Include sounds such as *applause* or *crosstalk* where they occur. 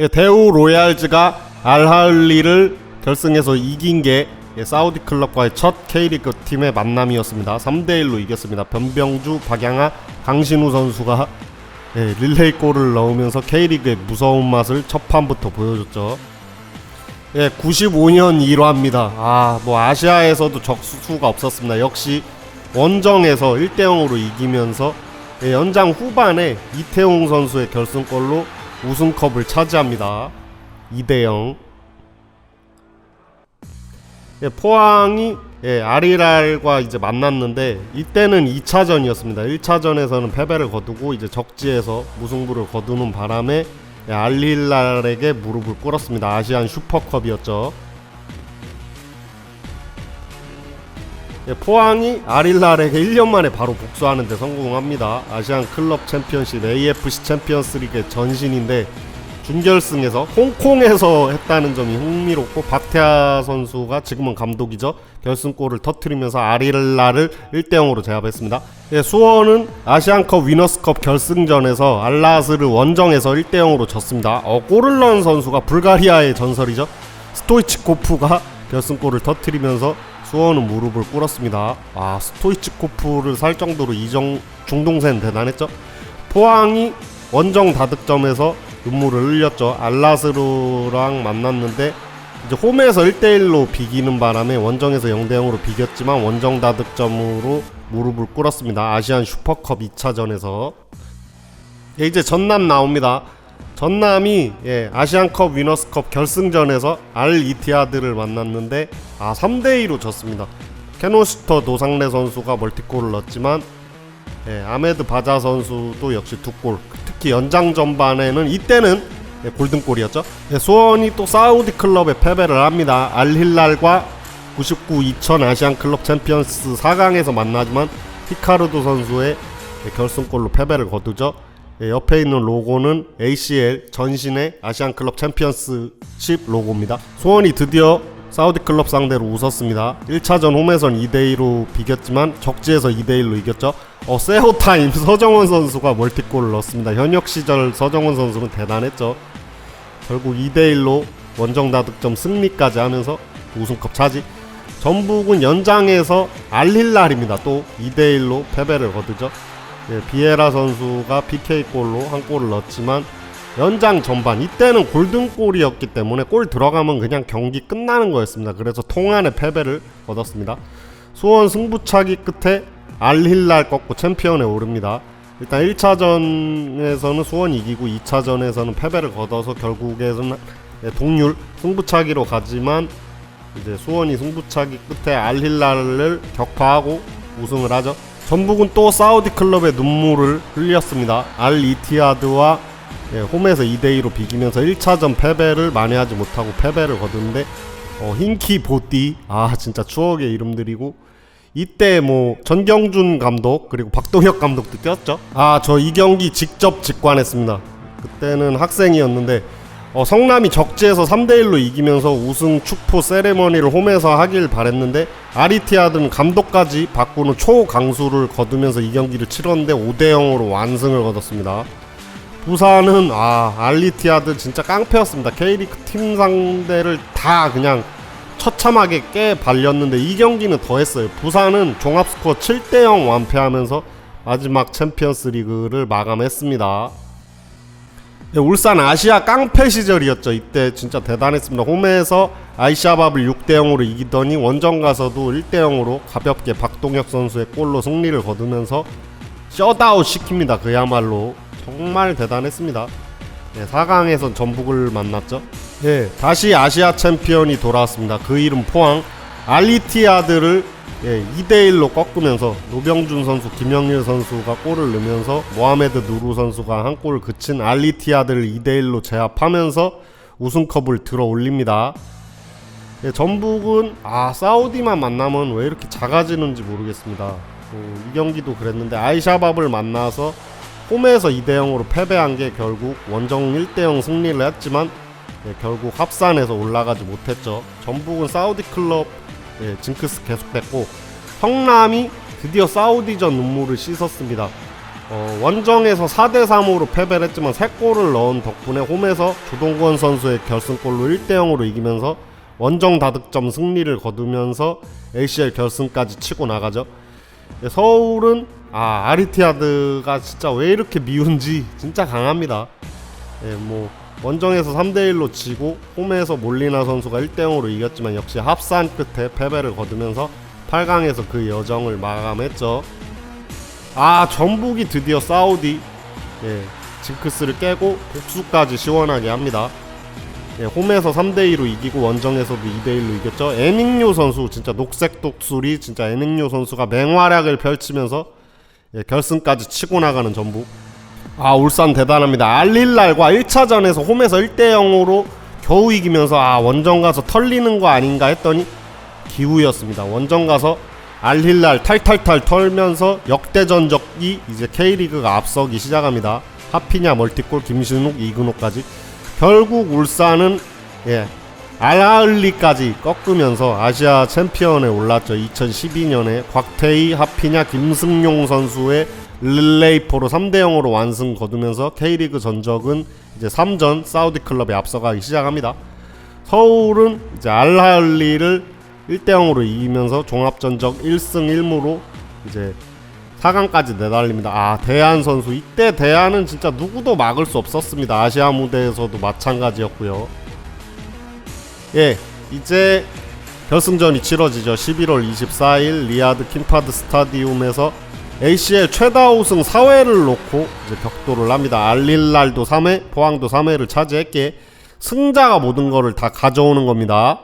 예, 대우 로얄즈가 알할리를 결승에서 이긴 게 예, 사우디 클럽과의 첫 K리그 팀의 만남이었습니다. 3대 1로 이겼습니다. 변병주, 박양아, 강신우 선수가 예, 릴레이 골을 넣으면서 K리그의 무서운 맛을 첫 판부터 보여줬죠. 예, 95년 1화입니다. 아, 뭐 아시아에서도 적수가 없었습니다. 역시 원정에서 1대 0으로 이기면서 예, 연장 후반에 이태용 선수의 결승골로 우승컵을 차지합니다. 2대 0. 예, 포항이 예, 아리랄과 이제 만났는데 이때는 2차전이었습니다. 1차전에서는 패배를 거두고 이제 적지에서 무승부를 거두는 바람에 예, 알릴랄에게 무릎을 꿇었습니다. 아시안 슈퍼컵이었죠. 포항이 아릴랄에게 1년 만에 바로 복수하는 데 성공합니다. 아시안 클럽 챔피언십 AFC 챔피언스 리그의 전신인데 준결승에서 홍콩에서 했다는 점이 흥미롭고 박태하 선수가 지금은 감독이죠. 결승골을 터트리면서 아릴랄을 1대 0으로 제압했습니다. 예, 수원은 아시안컵 위너스컵 결승전에서 알라스를 원정에서 1대 0으로 졌습니다. 어, 골을 넣은 선수가 불가리아의 전설이죠. 스토이치코프가 결승골을 터트리면서 수원은 무릎을 꿇었습니다. 아 스토이치코프를 살 정도로 이정 중동생 대단했죠. 포항이 원정 다득점에서 눈물을 흘렸죠. 알라스루랑 만났는데 이제 홈에서 1대1로 비기는 바람에 원정에서 0대0으로 비겼지만 원정 다득점으로 무릎을 꿇었습니다. 아시안 슈퍼컵 2차전에서 예, 이제 전남 나옵니다. 전남이 예, 아시안컵 위너스컵 결승전에서 알 이티아드를 만났는데 아 3대 2로 졌습니다. 케노슈터 노상래 선수가 멀티골을 넣었지만 예, 아메드 바자 선수도 역시 두 골. 특히 연장 전반에는 이때는 예, 골든골이었죠. 예, 수원이 또 사우디 클럽에 패배를 합니다. 알 힐랄과 99 2000 아시안 클럽 챔피언스 4강에서 만나지만 히카르도 선수의 예, 결승골로 패배를 거두죠. 예, 옆에 있는 로고는 ACL 전신의 아시안 클럽 챔피언스십 로고입니다. 수원이 드디어 사우디 클럽 상대로 웃었습니다. 1차전 홈에선 2대2로 비겼지만 적지에서 2대1로 이겼죠. 어, 세호타임 *laughs* 서정원 선수가 멀티골을 넣었습니다. 현역 시절 서정원 선수는 대단했죠. 결국 2대1로 원정 다득점 승리까지 하면서 우승컵 차지. 전북은 연장에서 알힐랄입니다. 또 2대1로 패배를 거두죠. 예, 비에라 선수가 PK골로 한 골을 넣었지만 연장 전반 이때는 골든골이었기 때문에 골 들어가면 그냥 경기 끝나는 거였습니다. 그래서 통안의 패배를 얻었습니다. 수원 승부차기 끝에 알힐랄 꺾고 챔피언에 오릅니다. 일단 1차전에서는 수원이 이기고 2차전에서는 패배를 거둬서 결국에는 예, 동률 승부차기로 가지만 이제 수원이 승부차기 끝에 알힐랄을 격파하고 우승을 하죠. 전북은 또 사우디 클럽의 눈물을 흘렸습니다. 알 이티아드와 예, 홈에서 2대2로 비기면서 1차전 패배를 만회하지 못하고 패배를 거두는데 어, 힌키 보띠. 아 진짜 추억의 이름들이고. 이때 뭐 전경준 감독 그리고 박동혁 감독도 뛰었죠. 아 저 이 경기 직접 직관했습니다. 그때는 학생이었는데 어, 성남이 적지에서 3대1로 이기면서 우승 축포 세레머니를 홈에서 하길 바랬는데 아리티아드는 감독까지 바꾸는 초강수를 거두면서 이 경기를 치렀는데 5대0으로 완승을 거뒀습니다 부산은 아 알리티아드 진짜 깡패였습니다. K리그 팀 상대를 다 그냥 처참하게 깨 발렸는데 이 경기는 더했어요. 부산은 종합 스코어 7대 0 완패하면서 마지막 챔피언스 리그를 마감했습니다. 네, 울산 아시아 깡패 시절이었죠. 이때 진짜 대단했습니다. 홈에서 아이샤밥을 6대 0으로 이기더니 원정 가서도 1대 0으로 가볍게 박동혁 선수의 골로 승리를 거두면서 셧아웃 시킵니다. 그야말로 정말 대단했습니다. 네, 4강에선 전북을 만났죠. 예, 다시 아시아 챔피언이 돌아왔습니다. 그 이름 포항 알리티아드를 예, 2대1로 꺾으면서 노병준 선수, 김영일 선수가 골을 넣으면서 모하메드 누루 선수가 한 골을 그친 알리티아드를 2대1로 제압하면서 우승컵을 들어 올립니다. 예, 전북은 아 사우디만 만나면 왜 이렇게 작아지는지 모르겠습니다. 어, 이 경기도 그랬는데 아이샤밥을 만나서 홈에서 2대 0으로 패배한 게 결국 원정 1대 0 승리를 했지만 예, 결국 합산해서 올라가지 못했죠. 전북은 사우디 클럽 예, 징크스 계속됐고 성남이 드디어 사우디전 눈물을 씻었습니다. 어, 원정에서 4대 3으로 패배를 했지만 3골을 넣은 덕분에 홈에서 조동건 선수의 결승골로 1대 0으로 이기면서 원정 다득점 승리를 거두면서 ACL 결승까지 치고 나가죠. 예, 서울은 아 아리티아드가 진짜 왜 이렇게 미운지 진짜 강합니다. 예, 뭐 원정에서 3대 1로 지고 홈에서 몰리나 선수가 1대 0으로 이겼지만 역시 합산 끝에 패배를 거두면서 8강에서 그 여정을 마감했죠. 아 전북이 드디어 사우디 예, 징크스를 깨고 복수까지 시원하게 합니다. 예, 홈에서 3대2로 이기고 원정에서도 2대1로 이겼죠. 에닝요 선수 진짜 녹색 독수리 진짜 에닝요 선수가 맹활약을 펼치면서 예, 결승까지 치고 나가는 전북. 아 울산 대단합니다. 알릴랄과 1차전에서 홈에서 1대 0으로 겨우 이기면서 아 원정 가서 털리는 거 아닌가 했더니 기우였습니다. 원정 가서 알힐랄 탈탈탈 털면서 역대전적이 이제 K리그가 앞서기 시작합니다. 하피냐 멀티골 김신욱 이근호까지 결국 울산은 예 알라을리까지 꺾으면서 아시아 챔피언에 올랐죠. 2012년에 곽태희, 하피냐, 김승용 선수의 릴레이포로 3대 0으로 완승 거두면서 K리그 전적은 이제 3전 사우디 클럽에 앞서가기 시작합니다. 서울은 이제 알라을리를 1대 0으로 이기면서 종합 전적 1승 1무로 이제 4강까지 내달립니다. 아, 대한 선수 이때 대한은 진짜 누구도 막을 수 없었습니다. 아시아 무대에서도 마찬가지였고요. 예, 이제 결승전이 치러지죠. 11월 24일 리아드 킴파드 스타디움에서 ACL 최다 우승 4회를 놓고 이제 격돌을 합니다. 알릴랄도 3회, 포항도 3회를 차지했기에 승자가 모든 거를 다 가져오는 겁니다.